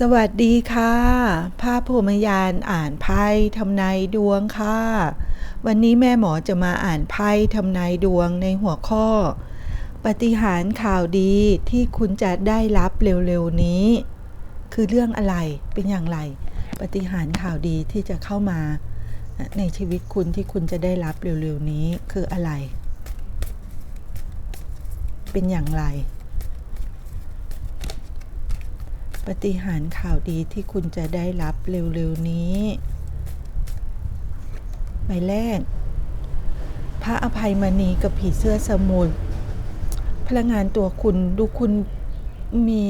สวัสดีค่ะ ภาพพรมยานอ่านไพ่ทำนายดวงค่ะ วันนี้แม่หมอจะมาอ่านไพ่ทำนายดวงในหัวข้อ ปฏิหารข่าวดีที่คุณจะได้รับเร็วๆนี้ คือเรื่องอะไรเป็นอย่างไร ปฏิหารข่าวดีที่จะเข้ามา ในชีวิตคุณที่คุณจะได้รับเร็วๆนี้คืออะไร เป็นอย่างไร ปฏิหารข่าวดีที่คุณจะได้รับเร็วๆนี้ ใบแรก พระอภัยมณีกับผีเสื้อสมุทรพลังงานตัวคุณดูคุณมี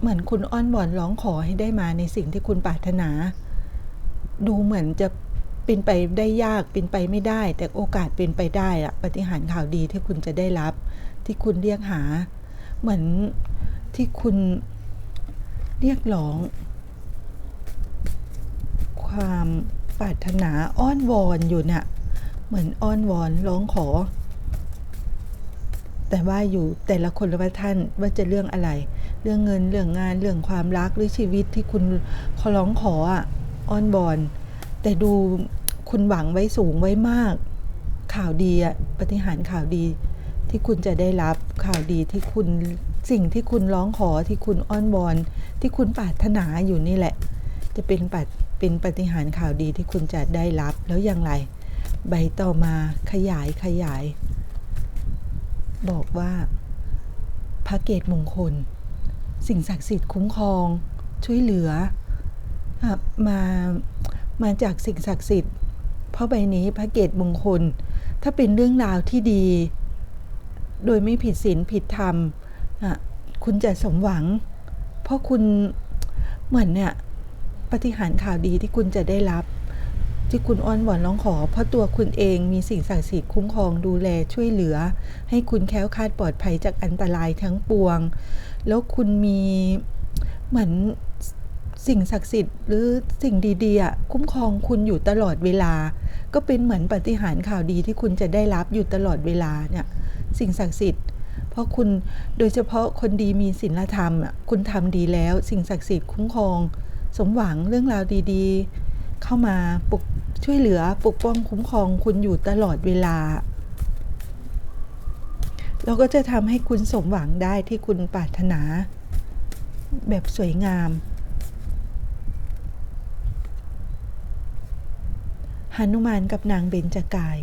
เหมือนคุณอ้อนวอนร้องขอให้ได้มาในสิ่งที่คุณปรารถนา ดูเหมือนจะเป็นไปได้ยากเป็นไปไม่ได้ แต่โอกาสเป็นไปได้อะปฏิหารข่าวดีที่คุณจะได้รับ ที่คุณเรียกหา เหมือนที่คุณ เรียกร้อง ความปรารถนาอ้อนวอนอยู่เนี่ยเหมือนอ้อนวอนร้องขอ แต่ว่าอยู่แต่ละคนละท่านว่าจะเรื่องอะไร เรื่องเงินเรื่องงานเรื่องความรักหรือชีวิตที่คุณขอร้องขออะอ้อนบอน แต่ดูคุณหวังไว้สูงไว้มาก ข่าวดีอะปฏิหารข่าวดีที่คุณจะได้รับข่าวดีที่คุณสิ่งที่คุณร้องขอที่คุณอ้อนวอน ที่คุณปรารถนาอยู่นี่แหละ จะเป็นปัดเป็นปฏิหารข่าวดีที่คุณจะได้รับแล้วอย่างไร ใบต่อมาขยายขยาย บอกว่า พระเกตมงคล สิ่งศักดิ์สิทธิ์คุ้มครอง ช่วยเหลือมามาจากสิ่งศักดิ์สิทธิ์เพราะใบนี้พระเกตมงคล ถ้าเป็นเรื่องราวที่ดี โดยไม่ผิดศีลผิดธรรมคุณจะสมหวัง เพราะคุณเหมือนเนี่ยปฏิหารข่าวดีที่คุณจะได้รับ ที่คุณอ้อนวอนร้องขอ เพราะตัวคุณเองมีสิ่งศักดิ์สิทธิ์คุ้มครองดูแลช่วยเหลือ ให้คุณแค้วคาดปลอดภัยจากอันตรายทั้งปวง แล้วคุณมีเหมือนสิ่งศักดิ์สิทธิ์หรือสิ่งดีๆคุ้มครองคุณอยู่ตลอดเวลา ก็เป็นเหมือนปฏิหารข่าวดีที่คุณจะได้รับอยู่ตลอดเวลาเนี่ยสิ่งศักดิ์สิทธิ์ เพราะคุณโดยเฉพาะคนดีมีศีลธรรมอะคุณทำดีแล้ว สิ่งศักดิ์สิทธิ์คุ้มครอง สมหวังเรื่องราวดีๆ เข้ามาปกช่วยเหลือปกป้องคุ้มครองคุณอยู่ตลอดเวลาแล้วก็จะทำให้คุณสมหวังได้ที่คุณปรารถนา แบบสวยงามหนุมานกับนางเบญจกาย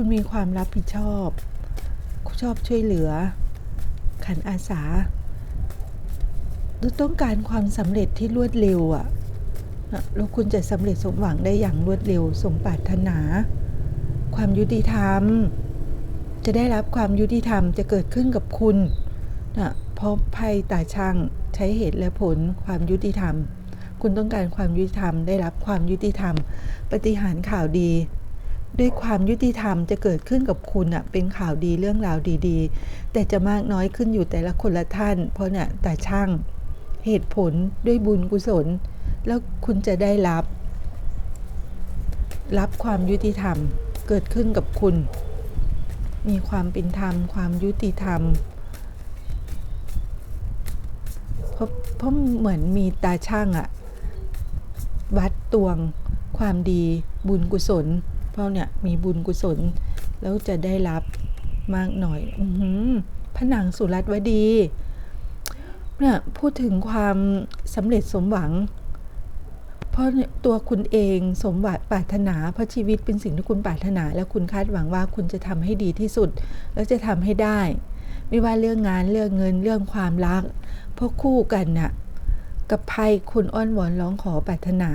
คุณมีความรับผิดชอบ ชอบช่วยเหลือ ขันอาสาต้องการความสำเร็จที่รวดเร็วอะ่ะแล้วคุณจะสำเร็จสมหวังได้อย่างรวดเร็วสมปรารถนา ความยุติธรรม จะได้รับความยุติธรรมจะเกิดขึ้นกับคุณนะเพราะไพ่ตาช่างใช้เหตุและผลความยุติธรรม คุณต้องการความยุติธรรม ได้รับความยุติธรรม ปฏิหารข่าวดี ด้วยความยุติธรรมจะเกิดขึ้นกับคุณอะเป็นข่าวดีเรื่องราวดีๆ แต่จะมากน้อยขึ้นอยู่แต่ละคนละท่าน เพราะเนี่ยแต่ช่างเหตุผลด้วยบุญกุศล แล้วคุณจะได้รับ รับความยุติธรรมเกิดขึ้นกับคุณ มีความเป็นธรรม ความยุติธรรมเพราะเพราะเหมือนมีตาช่างอะวัดตวง ความดีบุญกุศล เพราเนี่ยมีบุญกุศล แล้วจะได้รับมากหน่อยอผนังสุรัตวดีเนี่ยพูดถึงความสำเร็จสมหวัง เพราะตัวคุณเองสมหวังปรารถนา เพราะชีวิตเป็นสิ่งที่คุณปรารถนา แล้วคุณคาดหวังว่าคุณจะทำให้ดีที่สุด แล้วจะทำให้ได้ ไม่ว่าเรื่องงานเรื่องเงินเรื่องความรักเพราะคู่กันน่ะ กับภัยคุณอ้อนวอนร้องขอปรารถนา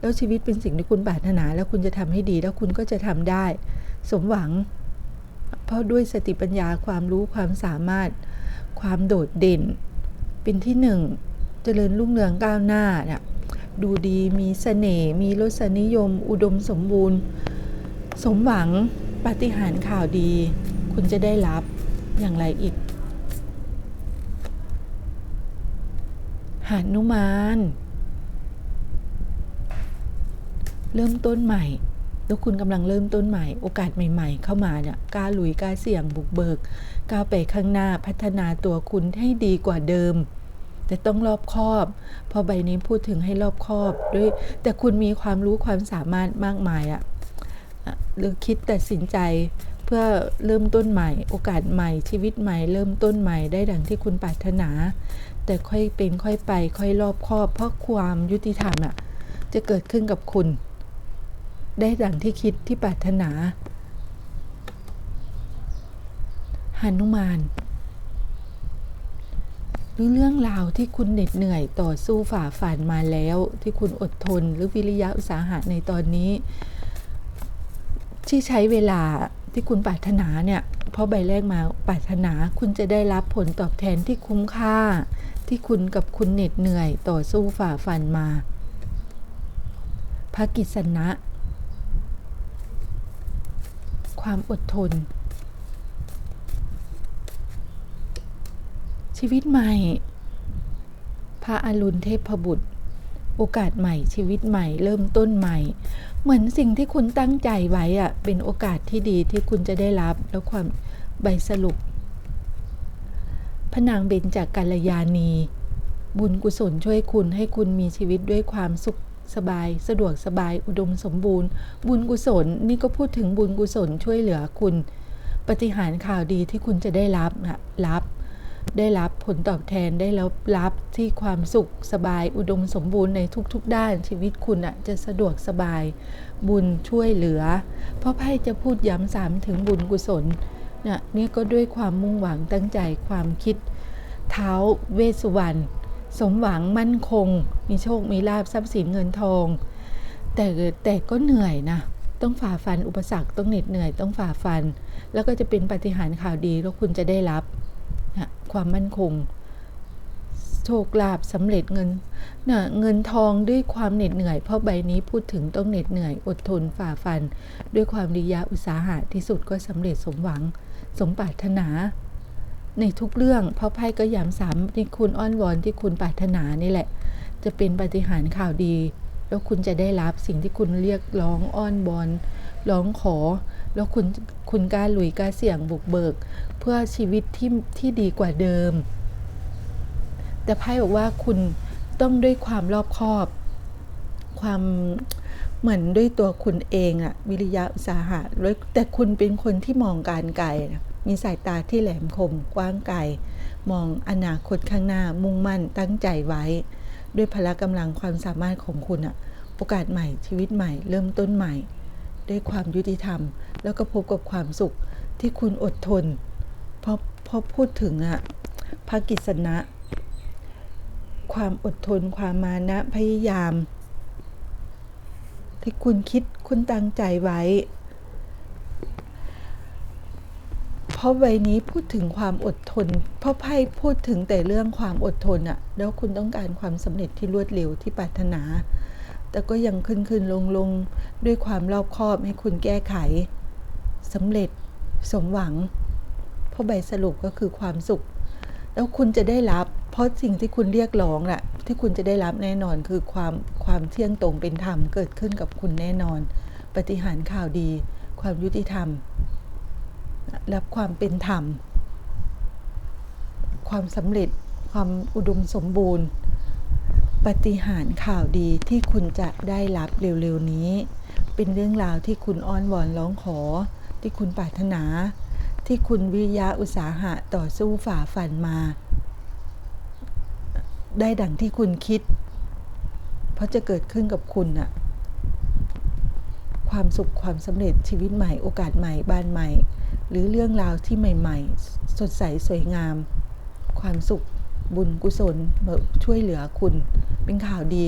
แล้วชีวิตเป็นสิ่งที่คุณปรารถนา แล้วคุณจะทำให้ดี แล้วคุณก็จะทำได้ สมหวัง เพราะด้วยสติปัญญาความรู้ความสามารถ ความโดดเด่น เป็นที่หนึ่งเจริญรุ่งเรืองก้าวหน้าเนี่ยดูดีมีสเสน่ห์มีรสนิยม อุดมสมบูรณ์ สมหวังปฏิหารข่าวดี คุณจะได้รับอย่างไรอีก หานุมาน เริ่มต้นใหม่ แล้วคุณกำลังเริ่มต้นใหม่ โอกาสใหม่ ๆ เข้ามาเนี่ยกล้าลุยกล้าเสี่ยงบุกเบิกก้าวไปข้างหน้าพัฒนาตัวคุณให้ดีกว่าเดิม แต่ต้องรอบคอบ พอใบนี้พูดถึงให้รอบคอบด้วย แต่คุณมีความรู้ความสามารถมากมายอะหรือคิดตัดสินใจ เพื่อเริ่มต้นใหม่ โอกาสใหม่ชีวิตใหม่ เริ่มต้นใหม่ได้ดังที่คุณปรารถนา แต่ค่อยเป็นค่อยไป ค่อยรอบคอบ เพราะความยุติธรรมอะจะเกิดขึ้นกับคุณ ได้ดังที่คิดที่ปรารถนาหนุมานหรือเรื่องราวที่คุณเหน็ดเหนื่อยต่อสู้ฝ่าฟันมาแล้ว ที่คุณอดทนหรือวิริยะอุตสาหะในตอนนี้ ที่ใช้เวลา ที่คุณปรารถนาเนี่ยเพราะใบแรกมาปรารถนาคุณจะได้รับผลตอบแทนที่คุ้มค่า ที่คุณกับคุณเหน็ดเหนื่อยต่อสู้ฝ่าฟันมาพระกิษณะความอดทน ชีวิตใหม่ พระอรุณเทพบุตร โอกาสใหม่ชีวิตใหม่ เริ่มต้นใหม่ เหมือนสิ่งที่คุณตั้งใจไว้อะเป็นโอกาสที่ดีที่คุณจะได้รับแล้วความใบสรุปพระนางเบญจากกัลยาณี บุญกุศลช่วยคุณให้คุณมีชีวิตด้วยความสุขสบาย สะดวกสบายอุดมสมบูรณ์ บุญกุศลนี่ก็พูดถึงบุญกุศลช่วยเหลือคุณ ปฏิหารข่าวดีที่คุณจะได้รับนะรับ ได้รับผลตอบแทนได้รับรับที่ความสุขสบายอุดมสมบูรณ์ในทุกๆ ด้านชีวิตคุณอะจะสะดวกสบาย บุญช่วยเหลือ เพราะไพ่จะพูดย้ำซ้ำถึงบุญกุศลนะนี่ก็ด้วยความมุ่งหวังตั้งใจความคิด เท้าเวสุวรรณสมหวังมั่นคง มีโชคมีลาบทรัพย์สินเงินทอง แต่แต่ก็เหนื่อยนะต้องฝ่าฟันอุปสรรคต้องเหน็ดเหนื่อยต้องฝ่าฟัน แล้วก็จะเป็นปาฏิหารย์ข่าวดีแล้วคุณจะได้รับ ความมั่นคงโชคลาภสำเร็จเงินนะเงินทองด้วยความเหน็ดเหนื่อย เพราะใบนี้พูดถึงต้องเหน็ดเหนื่อยอดทนฝ่าฟัน ด้วยความริยะอุตสาหะที่สุดก็สำเร็จสมหวัง สมปรารถนา ในทุกเรื่อง เพราะไพ่ก็ย้ำซ้ำที่คุณอ้อนวอนที่คุณปรารถนานี่แหละ จะเป็นปฏิหารข่าวดี แล้วคุณจะได้รับสิ่งที่คุณเรียกร้องอ้อนบอน ร้องขอ แล้วคุณคุณกล้าลุยกล้าเสี่ยงบุกเบิก เพื่อชีวิตที่ที่ดีกว่าเดิม แต่ไพ่บอกว่าคุณต้องด้วยความรอบคอบ ความเหมือนด้วยตัวคุณเองอะวิริยะอุตสาหะแล้วแต่คุณเป็นคนที่มองการไกลนะมีสายตาที่แหลมคมกว้างไกลมองอนาคตข้างหน้ามุ่งมั่นตั้งใจไว้ ด้วยพละกำลังความสามารถของคุณอะโอกาสใหม่ชีวิตใหม่ เริ่มต้นใหม่ ด้วยความยุติธรรม แล้วก็พบกับความสุขที่คุณอดทนเพราะพราะพูดถึงอะภากิษณะ ความอดทนความมานะพยายาม ที่คุณคิดคุณตั้งใจไว้ เพราะใบนี้พูดถึงความอดทน เพราะไพ่พูดถึงแต่เรื่องความอดทนอะแล้วคุณต้องการความสำเร็จที่รวดเร็วที่ปรารถนา แต่ก็ยังขึ้นขึ้นลงลงด้วยความรอบคอบให้คุณแก้ไขสำเร็จสมหวัง เพราะใบสรุปก็คือความสุข แล้วคุณจะได้รับ เพราะสิ่งที่คุณเรียกร้องแหละที่คุณจะได้รับแน่นอนคือความความเที่ยงตรงเป็นธรรมเกิดขึ้นกับคุณแน่นอน ปฏิหารข่าวดี ความยุติธรรม รับความเป็นธรรม ความสำเร็จความอุดมสมบูรณ์ ปฏิหารข่าวดีที่คุณจะได้รับเร็วๆนี้ เป็นเรื่องราวที่คุณอ้อนวอนร้องขอ ที่คุณปรารถนา ที่คุณวิยะอุตสาหะต่อสู้ฝ่าฟันมา ได้ดังที่คุณคิด เพราะจะเกิดขึ้นกับคุณอะความสุขความสำเร็จชีวิตใหม่โอกาสใหม่บ้านใหม่ หรือเรื่องราวที่ใหม่ ๆ สดใสสวยงาม ความสุขบุญกุศลช่วยเหลือคุณ เป็นข่าวดี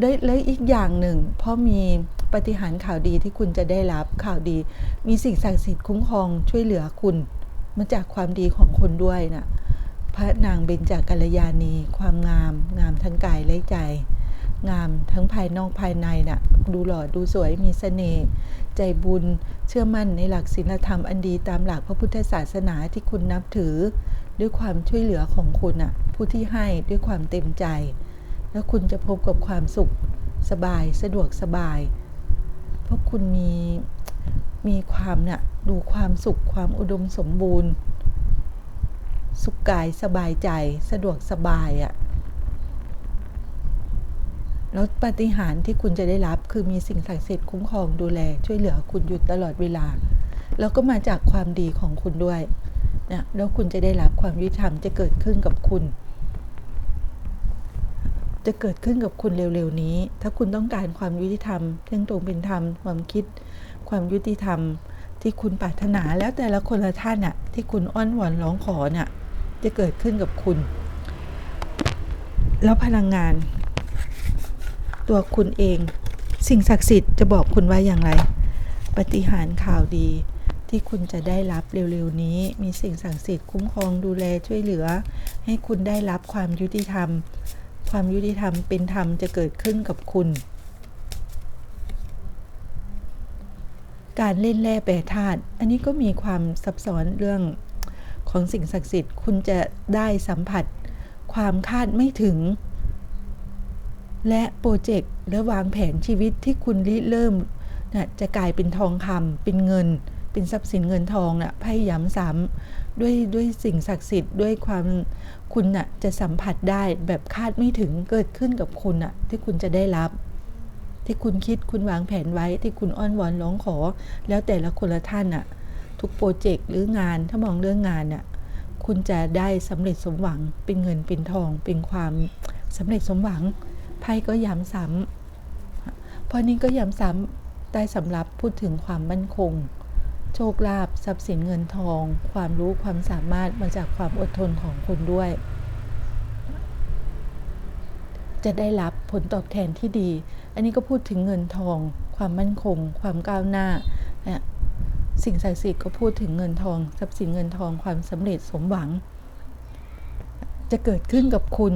ได้และอีกอย่างหนึ่งพราะมีปฏิหารข่าวดีที่คุณจะได้รับข่าวดี มีสิ่งศักดิ์สิทธิ์คุ้มครองช่วยเหลือคุณมาจากความดีของคนด้วยนะพระนางเบญจากกัลยาณี ความงาม งามทั้งกายและใจ งามทั้งภายนอกภายในนะ่ะดูหล่อดูสวยมีสเสน่ห์ใจบุญเชื่อมั่นในหลักศีลธรรมอันดีตามหลักพระพุทธศาสนาที่คุณนับถือ ด้วยความช่วยเหลือของคุณอะผู้ที่ให้ด้วยความเต็มใจ แล้วคุณจะพบกับความสุขสบายสะดวกสบาย เพราะคุณมีมีความเนี่ยดูความสุขความอุดมสมบูรณ์ สุขกายสบายใจสะดวกสบายอะ่ะแล้วปฏิหารที่คุณจะได้รับคือมีสิ่งศักดิ์สิทธิ์คุ้มครองดูแล ช่วยเหลือคุณอยู่ตลอดเวลา แล้วก็มาจากความดีของคุณด้วยนะแล้วคุณจะได้รับความยุติธรรมจะเกิดขึ้นกับคุณ จะเกิดขึ้นกับคุณเร็วๆนี้ ถ้าคุณต้องการความยุติธรรมเที่ยงตรงเป็นธรรม ความคิด ความยุติธรรม ที่คุณปรารถนาแล้วแต่ละคนละท่านน่ะที่คุณอ้อนวอนร้องขอน่ะจะเกิดขึ้นกับคุณ แล้วพลังงาน ตัวคุณเอง สิ่งศักดิ์สิทธิ์จะบอกคุณว่าอย่างไร ปฏิหารข่าวดีที่คุณจะได้รับเร็วๆนี้ มีสิ่งศักดิ์สิทธิ์คุ้มครองดูแลช่วยเหลือ ให้คุณได้รับความยุติธรรม ความยุติธรรมเป็นธรรมจะเกิดขึ้นกับคุณ การเล่นแร่แปรธาตุอันนี้ก็มีความซับซ้อนเรื่องของสิ่งศักดิ์สิทธิ์ คุณจะได้สัมผัส ความคาดไม่ถึง และโปรเจกต์และวางแผนชีวิตที่คุณริเริ่มนะจะกลายเป็นทองคำเป็นเงิน เป็นทรัพย์สินเงินทองนะ่ะพยายามซ้ำ ด้วยด้วยสิ่งศักดิ์สิทธิ์ด้วยความคุณน่ะจะสัมผัสได้แบบคาดไม่ถึงเกิดขึ้นกับคุณน่ะที่คุณจะได้รับ ที่คุณคิดคุณวางแผนไว้ที่คุณอ้อนวอนร้องขอ แล้วแต่ละคนละท่านน่ะทุกโปรเจกต์หรืองานถ้ามองเรื่องงานน่ะคุณจะได้สำเร็จสมหวังเป็นเงินเป็นทอง เป็นความสำเร็จสมหวังไพ่ก็ย้ำซ้ำเพราะนี้ก็ย้ำซ้ำได้สำหรับพูดถึงความมั่นคง โชคลาภทรัพย์สินเงินทอง ความรู้ความสามารถมาจากความอดทนของคุณด้วย จะได้รับผลตอบแทนที่ดี อันนี้ก็พูดถึงเงินทอง ความมั่นคง ความก้าวหน้านะสิ่งศักดิ์สิทธิ์ก็พูดถึงเงินทอง ทรัพย์สินเงินทองความสำเร็จสมหวัง จะเกิดขึ้นกับคุณ